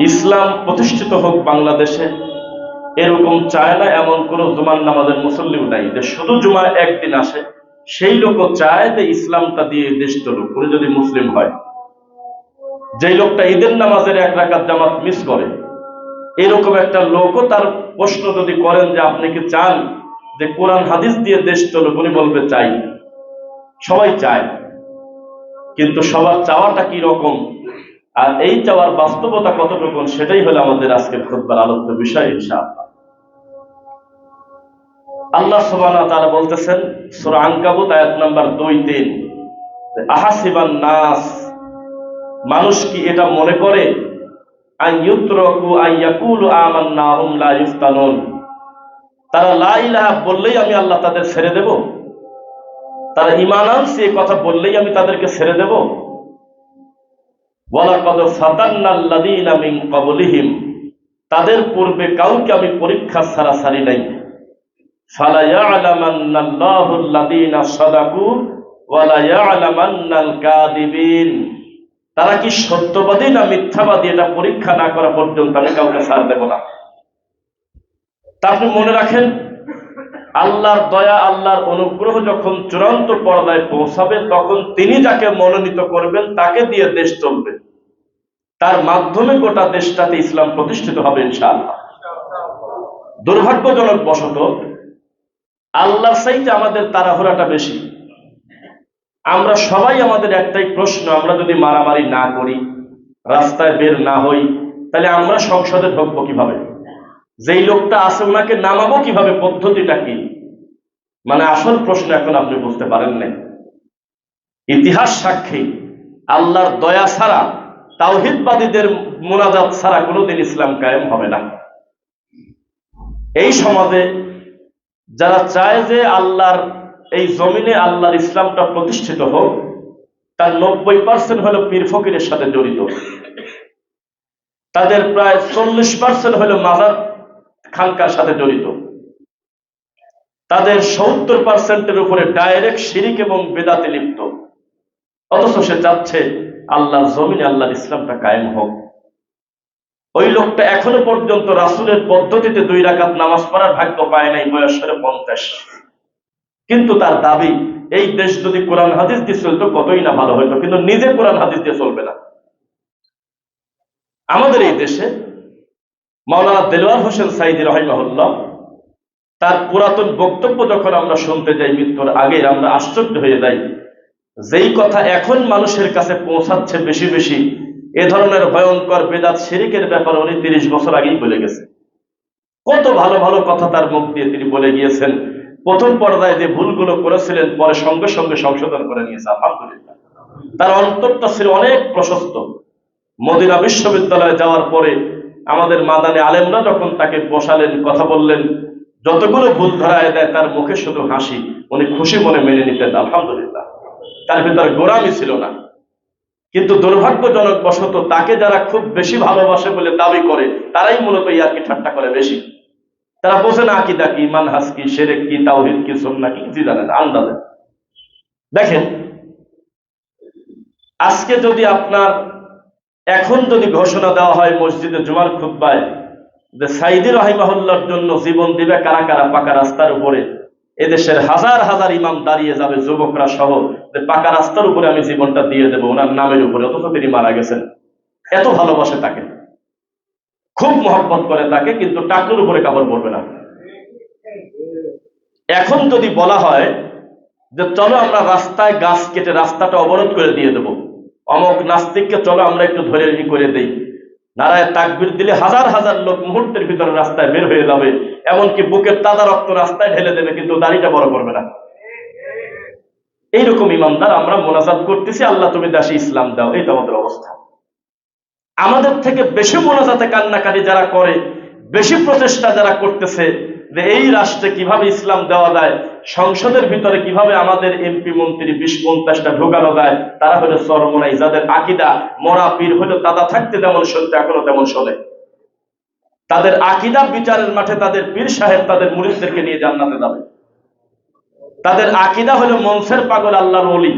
ইসলাম প্রতিষ্ঠিত হোক বাংলাদেশে, এরকম চায় না এমন কোন জুমার নামাজের মুসল্লিও নাই যে শুধু জুমা একদিন আসে, সেই লোকও চায় যে ইসলামটা দিয়ে দেশ চলুক, উনি যদি মুসলিম হয়। যেই লোকটা ঈদের নামাজের এক রাকাত জামাত মিস করে, এরকম একটা লোকও তার প্রশ্ন যদি করেন যে আপনি কি চান যে কোরআন হাদিস দিয়ে দেশ চলুক, উনি বলবে চাই। সবাই চায়। কিন্তু সবার চাওয়াটা কি রকম? আর এই চাওয়ার বাস্তবতা কতটুকু, সেটাই হলো আমাদের আজকের খুদ্বার আলোচ্য বিষয়, ইনশাআল্লাহ। আল্লাহ ওয়া তাআলা বলতেছেন, সূরা আনকাবুত, আয়াত নাম্বার 2 3 আহাসিবান নাস, মানুষ কি এটা মনে করে? তারা লা বললেই আমি আল্লাহ তাদের ছেড়ে দেব। তারা ঈমান আনছে কথা বললেই আমি তাদেরকে ছেড়ে দেব। তাদের পূর্বে কাউকে আমি পরীক্ষা ছাড়া ছাড়ি নাই। তারা কি সত্যবাদী না মিথ্যাবাদী এটা পরীক্ষা না করা পর্যন্ত আমি কাউকে ছাড় দেব না। তা আপনি মনে রাখেন, আল্লাহর দয়া, আল্লাহর অনুগ্রহ যখন চূড়ান্ত পর্দায় পৌঁছাবে, তখন তিনি যাকে মনোনীত করবেন, তাকে দিয়ে দেশ চলবে। তার মাধ্যমে গোটা দেশটাতে ইসলাম প্রতিষ্ঠিত হবে, ইনশাআল্লাহ। দুর্ভাগ্যজনক বশত আল্লাহর চাইতে আমাদের তাড়াহুড়াটা বেশি। আমরা সবাই আমাদের একটাই প্রশ্ন, আমরা যদি মারামারি না করি, রাস্তায় বের না হই, তাহলে আমরা সংসদে ঢুকবো কীভাবে? যেই লোকটা আছে ওনাকে নামাবো কীভাবে? পদ্ধতিটা কি? মানে আসল প্রশ্ন এখন আপনি বুঝতে পারেন না ইতিহাস সাক্ষী, আল্লাহর দয়া ছাড়া তাওহিদবাদীদের মোনাজাত ছাড়া কোনোদিন ইসলাম কায়েম হবে না। এই সমাজে যারা চায় যে আল্লাহর, এই জমিনে আল্লাহর ইসলামটা প্রতিষ্ঠিত হোক, তার নব্বই পার্সেন্ট হলো পীর ফকিরের সাথে জড়িত। তাদের প্রায় চল্লিশ পার্সেন্ট হলো মাজার খানকার সাথে জড়িত। তাদের সত্তর পার্সেন্টের উপরে ডাইরেক্ট শিরিক এবং বেদাতে লিপ্ত। অথচ সে চাচ্ছে আল্লাহর জমিনে আল্লাহর ইসলামটা কায়েম হোক। ওই লোকটা এখনও পর্যন্ত রাসুলের পদ্ধতিতে দুই রাকাত নামাজ পড়ার ভাগ্য পায় নাই বয়স হলে পঞ্চাশ। কিন্তু তার দাবি, এই দেশ যদি কোরআন হাদিস দিয়ে চলতো কতই না ভালো হইতো, কিন্তু নিজে কোরআন হাদিস দিয়ে চলবে না। আমাদের এই দেশে মাওলানা দেলোয়ার হোসেন সাইদি রহিমাহুল্লাহ, তার পুরাতন বক্তব্য যখন আমরা শুনতে যাই মৃত্যুর আগে আমরা আশ্চর্য হয়ে যাই যেই কথা এখন মানুষের কাছে পৌঁছাচ্ছে বেশি বেশি, এ ধরনের ভয়ঙ্কর বেদাত শিরিকের ব্যাপারে উনি তিরিশ বছর আগেই বলে গেছে। কত ভালো ভালো কথা তার মুখ দিয়ে তিনি বলে গিয়েছেন। প্রথম পর্যায়ে যে ভুলগুলো করেছিলেন, পরে সঙ্গে সঙ্গে সংশোধন করে নিয়েছে, আলহামদুলিল্লাহ। তার অন্তরটা ছিল অনেক প্রশস্ত। মদিনা বিশ্ববিদ্যালয়ে যাওয়ার পরে আমাদের মাদানে আলেমরা যখন তাকে বসালেন, কথা বললেন, যতগুলো ভুল ধরায় দেয়, তার মুখে শুধু হাসি, উনি খুশি মনে মেনে নিতেন, আলহামদুলিল্লাহ। তার ভিতরে গোড়ামি ছিল না। কিন্তু দুর্ভাগ্যজনক বশত তাকে যারা খুব বেশি ভালোবাসে বলে দাবি করে, তারাই মূলত ইয়ারকি ঠাট্টা করে বেশি। তারা বোঝে না কি মানহাস কি সেরেক কি, তাওহিদ কি সন্না কি কিছু জানে না, আন্দাজে। দেখেন, আজকে যদি আপনার এখন যদি ঘোষণা দেওয়া হয় মসজিদে জুমার খুদ্বায় যে সাইদি রহিমাহুল্লার জন্য জীবন দিবে কারা কারা পাকা রাস্তার উপরে এদেশের হাজার হাজার ইমাম দাঁড়িয়ে যাবে, যুবকরা সহ। যে পাকা রাস্তার উপরে আমি জীবনটা দিয়ে দেবো, ওনার নামের উপরে, অথচ তিনি মারা গেছেন। এত ভালোবাসে তাকে। খুব মহব্বত করে তাকে, কিন্তু টাকুর উপরে কাপড় পরবে না। এখন যদি বলা হয় যে চলো আমরা রাস্তায় গাছ কেটে রাস্তাটা অবরোধ করে দিয়ে দেবো, অমক নাস্তিককে চলো আমরা একটু ধরে করে দেই। নারায় তাকবির দিলে হাজার হাজার লোক মুহূর্তের ভিতরে রাস্তায় বের হয়ে যাবে। এমনকি বুকের তাজা রক্ত রাস্তায় ঢেলে দেবে, কিন্তু দাড়িটা বড় করবে না। এইরকম ইমানদার আমরা মোনাজাত করতেছি, আল্লাহ তুমি দাসী ইসলাম দাও এই তো আমাদের অবস্থা। আমাদের থেকে বেশি মোনাজাতে কান্নাকারি যারা করে, বেশি প্রচেষ্টা যারা করতেছে যে এই রাষ্ট্রে কীভাবে ইসলাম দেওয়া যায়, সংসদের ভিতরে কীভাবে আমাদের এমপি মন্ত্রী বিশ পঞ্চাশটা ঢোকানো যায়, তারা হলো সরমনাই যাদের আকিদা, মরা পীর হলো তাদা থাকতে যেমন শুনতে এখনও তেমন শোনে। তাদের আকিদা বিচারের মাঠে তাদের পীর সাহেব, তাদের মুরিদদেরকে নিয়ে জান্নাতে যাবে। তাদের আকিদা হলো মনসের পাগল আল্লাহর অলি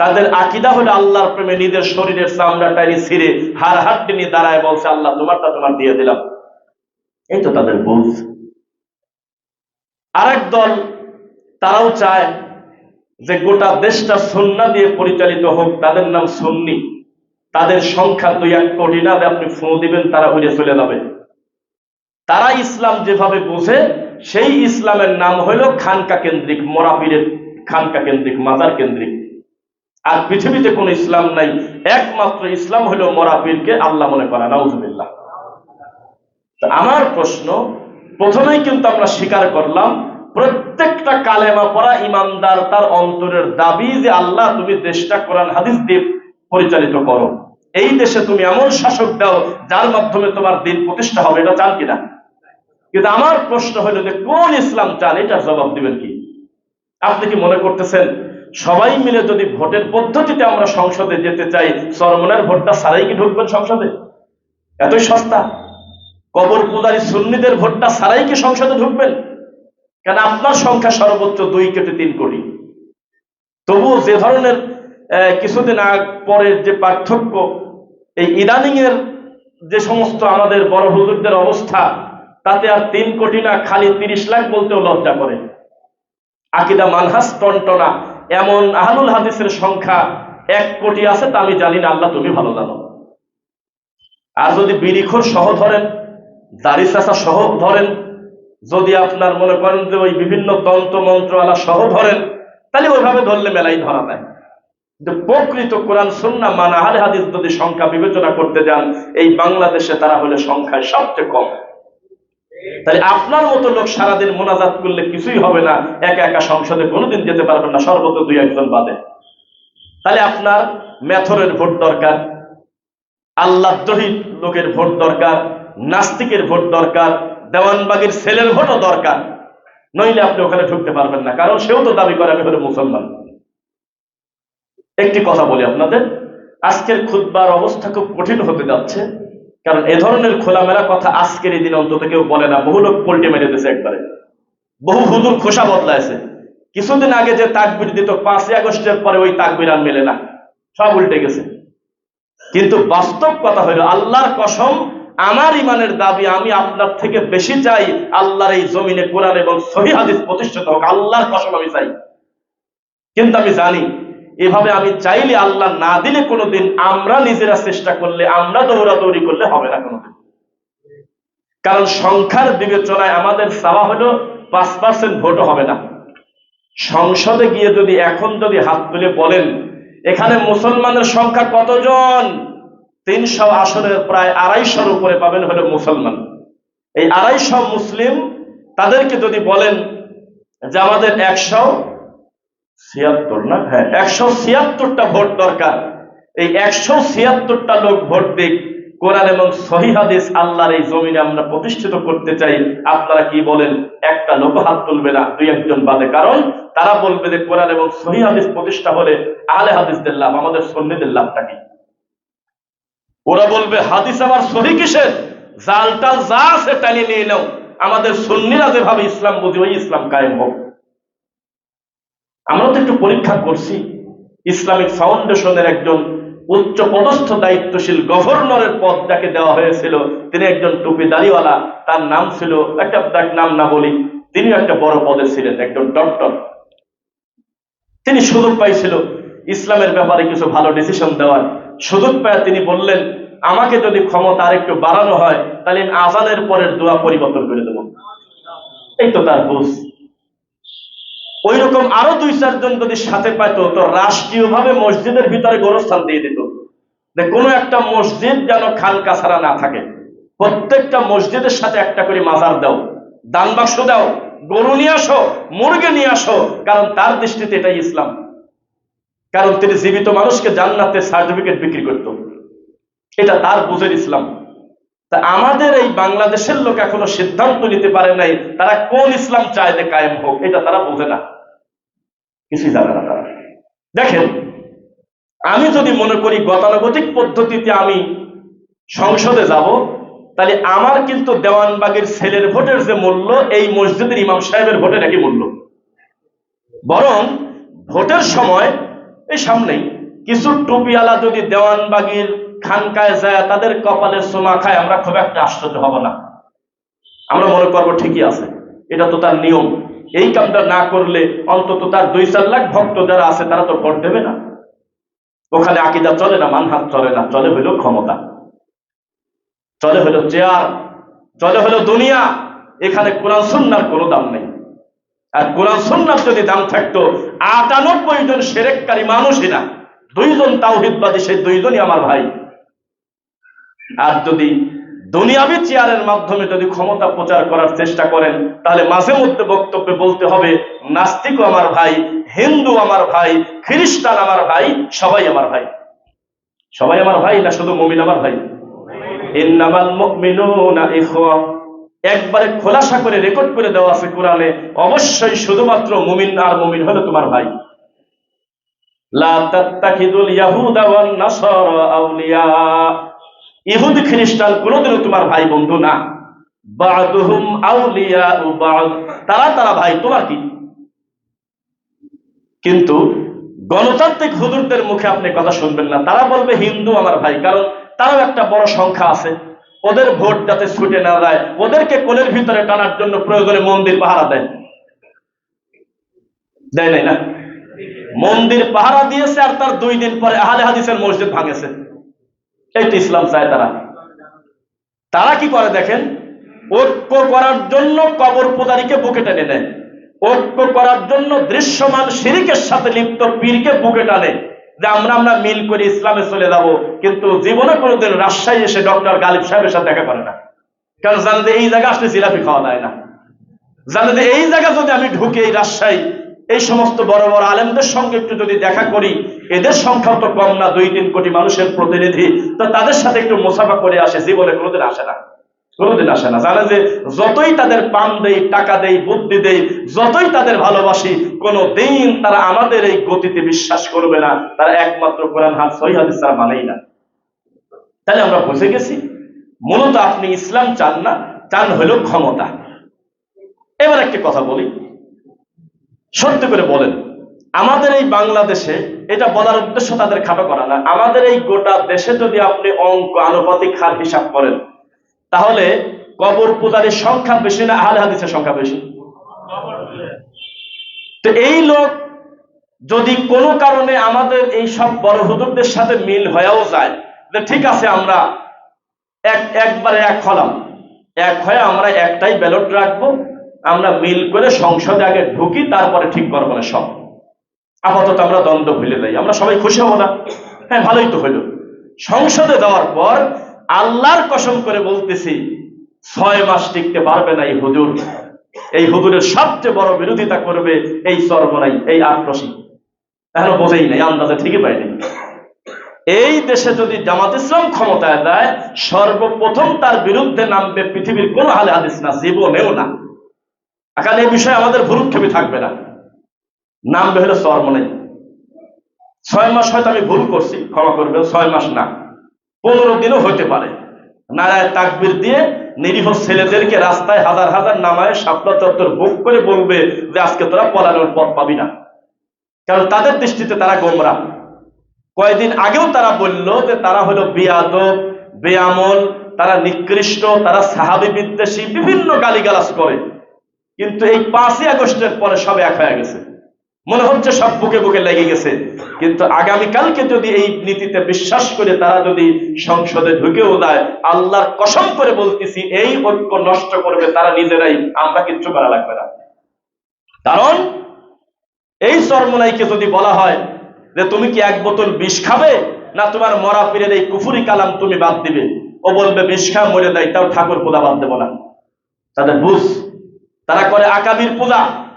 তাদের আকিদা হলো আল্লাহর প্রেমে নিজের শরীরের চামড়া টাইনি ছিঁড়ে হার হাড্ডি নিয়ে দাঁড়ায় বলছে, আল্লাহ, তোমারটা তোমার দিয়ে দিলাম। এই তো তাদের বুঝ আরেক দল, তারাও চায় যে গোটা দেশটা সন্না দিয়ে পরিচালিত হোক, তাদের নাম সন্নি। তাদের সংখ্যা দুই এক কোটি না আপনি ফোঁ দিবেন, তারা উড়ে চলে যাবে। তারা ইসলাম যেভাবে বোঝে, সেই ইসলামের নাম হইল খানকা কেন্দ্রিক মোরাপিরের খানকা কেন্দ্রিক, মাজার কেন্দ্রিক। আর পৃথিবীতে কোন ইসলাম নাই, একমাত্র ইসলাম হলো মোরাপিরকে আল্লাহ মনে করা নাউজুবিল্লাহ। আমার প্রশ্ন, প্রথমেই কিন্তু আমরা স্বীকার করলাম, প্রত্যেকটা কালেমা পড়া ইমানদার তার অন্তরের দাবি যে আল্লাহ তুমি দেশটা কোরআন, হাদিস দিয়ে পরিচালিত করো। এই দেশে তুমি এমন শাসক দাও যার মাধ্যমে তোমার দিন প্রতিষ্ঠা হবে, এটা চান কিনা? কিন্তু আমার প্রশ্ন হলো যে কোন ইসলাম চান, এটার জবাব দিবেন কি? আপনি কি মনে করতেছেন, সবাই মিলে যদি ভোটের পদ্ধতিতে আমরা সংসদে যেতে চাই, সরমনের ভোটটা সারাই কি ঢুকবেন সংসদে? এতই সস্তা। কবর পূজারী সুন্নিদের ভোটটা সারাই কি সংসদে ঢুকবেন? কেন আপনার সংখ্যা সর্বোচ্চ দুই কেটে তিন কোটি? তবুও যে ধরনের কিছুদিন আগ পরের যে পার্থক্য, এই ইদানিং এর যে সমস্ত আমাদের বড় হুজুরদের অবস্থা, তাতে আর তিন কোটি না, খালি তিরিশ লাখ বলতেও লজ্জা করে। আকিদা মানহাস টনটনা, এমন আহলুল হাদিসের সংখ্যা এক কোটি আছে তা আমি জানি না, আল্লাহ তুমি ভালো জানো। আর যদি বিরিখোর সহ ধরেন দাড়ি চাষা সহ ধরেন, যদি আপনার মনে করেন যে ওই বিভিন্ন তন্ত্র মন্ত্রওয়ালা সহ ধরেন, তাহলে ওইভাবে ধরলে মেলাই ধরা দেয় কিন্তু প্রকৃত কোরআন, সুন্না মানা আহলে হাদিস যদি সংখ্যা বিবেচনা করতে যান, এই বাংলাদেশে তারা হলে সংখ্যায় সবচেয়ে কম। তাহলে আপনার মতো লোক সারাদিন মোনাজাত করলে কিছুই হবে না, একা একা সংসদে কোনোদিন যেতে পারবেন না সর্বত দুই একজন বাদে। তাহলে আপনার মেথরের ভোট দরকার আল্লাহ লোকের ভোট দরকার নাস্তিকের ভোট দরকার, দেওয়ানবাগের ছেলের ভোটও দরকার। নইলে আপনি ওখানে ঢুকতে পারবেন না, কারণ সেও তো দাবি করে, আমি হলো মুসলমান। একটি কথা বলি আপনাদের, আজকের খুদ্বার অবস্থা খুব কঠিন হতে যাচ্ছে, কারণ এ ধরনের খোলামেলা কথা আজকের এই দিন অন্তত কেউ বলে না। বহু লোক পোল্টে মেরে দিয়েছে একবারে। বহু হুদুর খোসা বদলাইছে। কিছুদিন আগে যে তাকবির দিত, পাঁচই আগস্টের পরে ওই তাকবির আর মেলে না। সব উল্টে গেছে। কিন্তু বাস্তব কথা হলো, আল্লাহর কসম আমার ইমানের দাবি, আমি আপনার থেকে বেশি চাই আল্লাহর এই জমিনে কোরআন এবং সহি হাদিস প্রতিষ্ঠিত হোক, আল্লাহর কসম আমি চাই। কিন্তু আমি জানি, এভাবে আমি চাইলে আল্লাহ না দিলে কোনোদিন আমরা নিজেরা চেষ্টা করলে, আমরা দৌড়াদৌড়ি করলে হবে না কোনোদিন। কারণ সংখ্যার বিবেচনায় আমাদের চাওয়া হলো পাঁচ পার্সেন্ট ভোটও হবে না। সংসদে গিয়ে যদি এখন যদি হাত তুলে বলেন, এখানে মুসলমানের সংখ্যা কতজন? তিনশো আসনের প্রায় আড়াইশোর উপরে পাবেন হলো মুসলমান। এই আড়াইশো মুসলিম তাদেরকে যদি বলেন যে আমাদের একশো ছিয়াত্তর না? হ্যাঁ একশো ছিয়াত্তরটা ভোট দরকার। এই একশো ছিয়াত্তরটা লোক ভোট দিক। কোরআন এবং সহি হাদিস আল্লাহর এই জমিনে আমরা প্রতিষ্ঠিত করতে চাই। আপনারা কি বলেন? একটা লোক হাত তুলবে না, দুই একজন বাদে। কারণ তারা বলবে যে কোরআন এবং সহি হাদিস প্রতিষ্ঠা হলে আহলে হাদিসদের লাভ, আমাদের সন্নিদের লাভটা কি? ওরা বলবে, হাদিস আবার সহি কিসের? জাল টাল যা আছে টানিয়ে নিয়ে নাও। আমাদের সন্নিরা যেভাবে ইসলাম বুঝি, ওই ইসলাম কায়েম হোক। আমরা তো একটু পরীক্ষা করছি। ইসলামিক ফাউন্ডেশনের একজন উচ্চ পদস্থ দায়িত্বশীল গভর্নরের পদ যাকে দেওয়া হয়েছিল, তিনি একজন টুপি দাড়িওয়ালা, তার নাম ছিল, একটা তার নাম না বলি তিনি একটা বড় পদে ছিলেন, একজন ডক্টর। তিনি সুযোগ পাইছিল। ইসলামের ব্যাপারে কিছু ভালো ডিসিশন দেওয়ার। সুযোগ পায় তিনি বললেন, আমাকে যদি ক্ষমতা আর একটু বাড়ানো হয়, তাহলে আজানের পরের দোয়া পরিবর্তন করে দেব। এই তো তার বুঝ। ওই রকম আরও দুই চারজন যদি সাথে পাইতো, তো রাষ্ট্রীয়ভাবে মসজিদের ভিতরে গোরস্থান দিয়ে দিত। যে কোনো একটা মসজিদ যেন খানকা ছাড়া না থাকে। প্রত্যেকটা মসজিদের সাথে একটা করে মাজার দাও। দান বাক্স দাও, গরু নিয়ে আসো, মুরগে নিয়ে আসো, কারণ তার দৃষ্টিতে এটাই ইসলাম। কারণ তিনি জীবিত মানুষকে জান্নাতে সার্টিফিকেট বিক্রি করত। এটা তার বুঝের ইসলাম। তা আমাদের এই বাংলাদেশের লোক এখনও সিদ্ধান্ত নিতে পারে নাই, তারা কোন ইসলাম চায় যে কায়েম হোক, এটা তারা বোঝে না। কিছুই জানে না তারা। দেখেন, আমি যদি মনে করি গতানুগতিক পদ্ধতিতে আমি সংসদে যাব, তাহলে আমার কিন্তু দেওয়ানবাগের ছেলের ভোটের যে মূল্য, এই মসজিদের ইমাম সাহেবের ভোটের একই মূল্য। বরং ভোটের সময় এই সামনেই কিছু টুপিওয়ালা যদি দেওয়ানবাগির খানকায় যায়, তাদের কপালে সোমা খায়, আমরা খুব একটা আশ্চর্য হব না। আমরা মনে করব ঠিকই আছে, এটা তো তার নিয়ম। এই কামটা না করলে অন্তত তার দুই চার লাখ ভক্ত যারা আছে, তারা তো ভোট দেবে না। ওখানে আকিদা চলে না, মানহাত চলে না, চলে হইল ক্ষমতা। চলে হলো চেয়ার, চলে হলো দুনিয়া। এখানে কোরআন সুন্নার কোনো দাম নেই। আর কোরআন সুন্নার যদি দাম থাকতো, আটানব্বই জন সেরেককারী মানুষই না। দুইজন তাওহিদবাদী, সেই দুইজনই আমার ভাই। আর যদি দুনিয়াবি চেয়ারের মাধ্যমে যদি ক্ষমতা প্রচার করার চেষ্টা করেন, তাহলে মাঝে মধ্যে বক্তব্যে বলতে হবে, নাস্তিকও আমার ভাই, হিন্দু আমার ভাই, খ্রিস্টান আমার ভাই, সবাই আমার ভাই। সবাই আমার ভাই না শুধু মমিন আমার ভাই? ইন্নামাল মুমিনুনা ইখওয়া। একবারে খোলাসা করে রেকর্ড করে দেওয়া আছে কোরআনে, অবশ্যই শুধুমাত্র মুমিন আর মুমিন হলো তোমার ভাই। ইহুদি, খ্রিস্টান কোনোদিনও তোমার ভাই বন্ধু না। তারা তারা ভাই, তোমার কি? কিন্তু গণতান্ত্রিক হুজুরদের মুখে আপনি কথা শুনবেন না। তারা বলবে হিন্দু আমার ভাই, কারণ তারও একটা বড় সংখ্যা আছে। ওদের ভোট যাতে ছুটে না যায়, ওদেরকে কোলের ভিতরে টানার জন্য প্রয়োজনে মন্দির পাহারা দেয়। দেয় নাই না? মন্দির পাহারা দিয়েছে আর তার দুই দিন পরে আহলে হাদিসের মসজিদ ভাঙেছে। তো ইসলাম চায় তারা। তারা কি করে দেখেন? ঐক্য করার জন্য কবর পূজারীকে বুকে টেনে নেয়। ঐক্য করার জন্য দৃশ্যমান শিরিকের সাথে লিপ্ত পীরকে বুকে টানে। যে আমরা আমরা মিল করে ইসলামে চলে যাব, কিন্তু জীবনে কোনোদিন রাজশাহী এসে ডক্টর গালিব সাহেবের সাথে দেখা করে না। কারণ জানে যে এই জায়গা আসলে জিলাপি খাওয়া যায় না। জানে যে এই জায়গা যদি আমি ঢুকে এই রাজশাহী, এই সমস্ত বড় বড় আলেমদের সঙ্গে একটু যদি দেখা করি, এদের সংখ্যাও তো কম না, দুই তিন কোটি মানুষের প্রতিনিধি, তো তাদের সাথে একটু মোসাফা করে আসে, জীবনে কোনোদিন আসে না। কোনোদিন আসে না। জানে যে যতই তাদের পান দেই, টাকা দেই, বুদ্ধি দেই, যতই তাদের ভালোবাসি, কোনো দিন তারা আমাদের এই গতিতে বিশ্বাস করবে না। তারা একমাত্র কোরআন হাত সহি হাদিস তারা মানেই না। তাহলে আমরা বুঝে গেছি, মূলত আপনি ইসলাম চান না, চান হইল ক্ষমতা। এবার একটি কথা বলি। সত্যি করে বলেন, আমাদের এই বাংলাদেশে এটা বলার উদ্দেশ্য তাদের খাটো করা না। আমাদের এই গোটা দেশে যদি আপনি অঙ্ক, আনুপাতিক হার হিসাব করেন তাহলে কবর পূজারীর সংখ্যা বেশি না আহলে হাদিসের সংখ্যা বেশি? তো এই লোক যদি কোনো কারণে আমাদের এই সব বড় হুজুরদের সাথে মিল হয়েও যায়, যে ঠিক আছে আমরা এক, একবারে এক হলাম। এক হয়ে আমরা একটাই ব্যালট রাখব, আমরা মিল করে সংসদে আগে ঢুকি, তারপরে ঠিক করব না সব। আপাতত আমরা দ্বন্দ্ব ভুলে যাই, আমরা সবাই খুশি হব না। হ্যাঁ ভালোই তো হইল। সংসদে যাওয়ার পর আল্লাহর কসম করে বলতেছি, ছয় মাস টিকতে পারবে না এই হুজুর। এই হুজুরের সবচেয়ে বড় বিরোধিতা করবে এই সর্বনাই এই আক্রোশী। এখনও বোঝেই নাই, আন্দাজে ঠিকই পাইনি। এই দেশে যদি জামাত ইসলাম ক্ষমতায় দেয় সর্বপ্রথম তার বিরুদ্ধে নামবে পৃথিবীর কোন হালে হাদিস না, জীবনেও না। এখন এই বিষয়ে আমাদের ভুরুক্ষেপে থাকবে না। নামবে হলো সর্বনাই ছয় মাস হয়তো আমি ভুল করছি, ক্ষমা করবে ছয় মাস না। পনেরো দিনও হইতে পারে। নারায় তাকবির দিয়ে নিরীহ ছেলেদেরকে রাস্তায় হাজার হাজার নামায় সাপলা চত্বর বুক করে বলবে যে, আজকে তোরা পলানোর পথ পাবি না। কারণ তাদের দৃষ্টিতে তারা গোমরা। কয়েকদিন আগেও তারা বলল যে, তারা হলো বিয়াদব, বেয়ামল, তারা নিকৃষ্ট, তারা সাহাবি বিদ্বেষী, বিভিন্ন গালিগালাজ করে। কিন্তু এই পাঁচই আগস্টের পরে সব এক হয়ে গেছে। মনে হচ্ছে সব বুকে বুকে লেগে গেছে। কিন্তু আগামীকালকে যদি এই নীতিতে বিশ্বাস করে তারা যদি সংসদে ঢুকেও যায় আল্লাহর কসম করে বলতেছি, এই ঐক্য নষ্ট করবে তারা নিজেরাই, আমরা কিচ্ছু করা লাগবে না। কারণ এই চরমনাইকে যদি বলা হয় যে, তুমি কি এক বোতল বিষ খাবে? না, তোমার মরা পীরের এই কুফুরি কালাম তুমি বাদ দিবে। ও বলবে, বিষ খা মরে দেয় তাও ঠাকুর পূজা বাদ দেবো না। তাদের বুঝ। তারা করে আকাবির পূজা।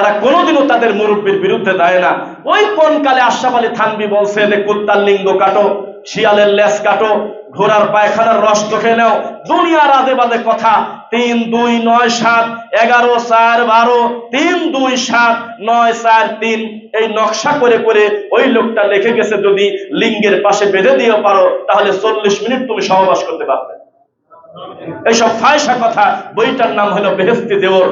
তারা কোনোদিনও তাদের মুরব্বীর বিরুদ্ধে দেয় না। ওই কোন কালে আশরাফ আলী থানবি বলছে যে কুত্তার লিঙ্গ কাটো, শিয়ালের লেস কাটো, ঘোড়ার পায়খানার রস চোখে নাও। দুনিয়ার আদে বাদে কথা, তিন, দুই, নয়, সাত, এগারো, চার, বারো, তিন, দুই, সাত, নয়, চার, তিন, এই নকশা করে করে ওই লোকটা লিখে গেছে, যদি লিঙ্গের পাশে বেঁধে দিও পারো, তাহলে চল্লিশ মিনিট তুমি সহবাস করতে পারবে। এইসব ফায়সা কথা, বইটার নাম হলো বেহেস্তি দেওর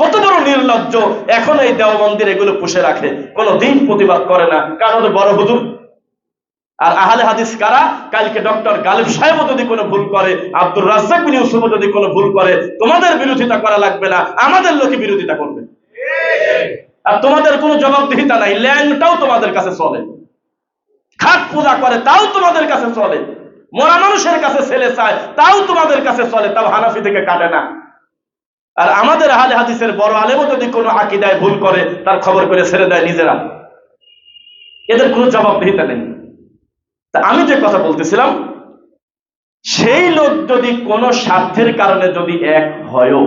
কত বড় নির্লজ্জ। এখন এই দেওবন্দির এগুলো পুষে রাখে। কোনো দিন প্রতিবাদ করে না। কারণ বড় হুজুর? আর আহলে হাদিস কারা? কালকে ডক্টর গালিব সাহেব যদি কোনো ভুল করে, আব্দুর রাজ্জাক বিন ইউসুফ যদি কোনো ভুল করে, তোমাদের বিরোধিতা করা লাগবে না, আমাদের লোকে বিরোধিতা করবে। আর তোমাদের কোনো জবাবদিহিতা নাই, ল্যাংটাও তোমাদের কাছে চলে। খাট পূজা করে, তাও তোমাদের কাছে চলে। মরা মানুষের কাছে ছেলে চায়, তাও তোমাদের কাছে চলে, তাও হানাফি থেকে কাটে না। আর আমাদের আহলে হাদিসের বড় আলেমও যদি কোনো আকিদায় ভুল করে, তার খবর করে ছেড়ে দেয় নিজেরা। এদের কোনো জবাবদিহিতা নেই। তা আমি যে কথা বলতেছিলাম, সেই লোক যদি কোনো স্বার্থের কারণে যদি এক হয়ও,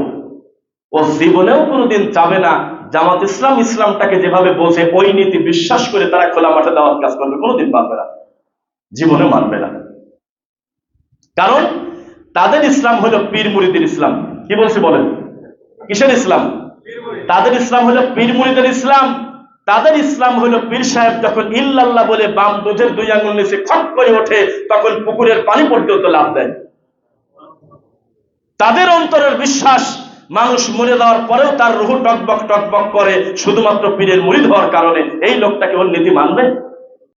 ও জীবনেও কোনোদিন যাবে না জামাত ইসলাম ইসলামটাকে যেভাবে বোঝে ওই নীতি বিশ্বাস করে তারা খোলা মাঠে দাওয়াত কাজ করবে, কোনোদিন পারবে না। জীবনে মানবে না। কারণ তাদের ইসলাম হলো পীর মুরিদের ইসলাম। কি বলছে বলেন? কিসের ইসলাম? তাদের ইসলাম হলো পীর মুরিদের ইসলাম। তাদের ইসলাম হলো পীর সাহেব যখন ইল্লাল্লাহ বলে বাম দুধের দুই আঙুল নিচে খট করে ওঠে, তখন পুকুরের পানি পর্যন্ত লাভ দেয়। তাদের অন্তরের বিশ্বাস, মানুষ মরে যাওয়ার পরেও তার রুহু টকবক টকবক করে, শুধুমাত্র পীরের মুড়ি হওয়ার কারণে। এই লোকটাকে ওর নীতি মানবে?